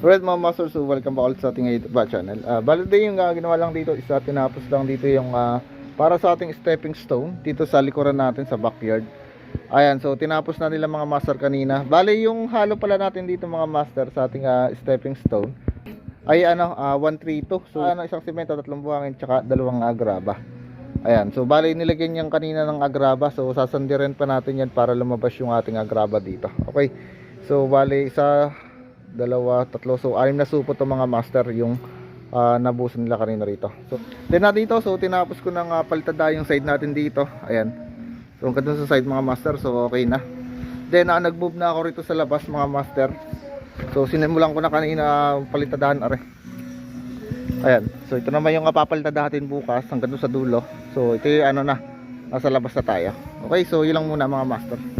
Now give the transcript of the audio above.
Alright mga masters, so welcome back ulit sa ating YouTube channel. Uh, bali din yung uh, ginawa lang dito is uh, tinapos lang dito yung uh, para sa ating stepping stone dito sa likuran natin sa backyard. Ayan, so tinapos na nila mga master kanina. Bali yung halo pala natin dito mga master sa ating uh, stepping stone ay ano, uh, 132. So ano, isang semento, tatlong buhangin, tsaka dalawang agraba. Ayan, so bali nilagyan niyan kanina ng agraba. So sasandirin pa natin yan para lumabas yung ating agraba dito. Okay. So bali isa dalawa, tatlo. So, anim na supot to mga master yung uh, nabusan nila kanina rito. So, then na dito, so tinapos ko ng uh, palitada yung side natin dito. Ayan. So, dun sa side mga master, so okay na. Then, uh, nag-move na ako rito sa labas mga master. So, sinimulan ko na kanina palitadahan are. Ayan. So, ito naman yung kapapalitada natin bukas hanggang sa dulo. So, ito yung ano na, nasa labas na tayo. Okay, so yun lang muna mga master.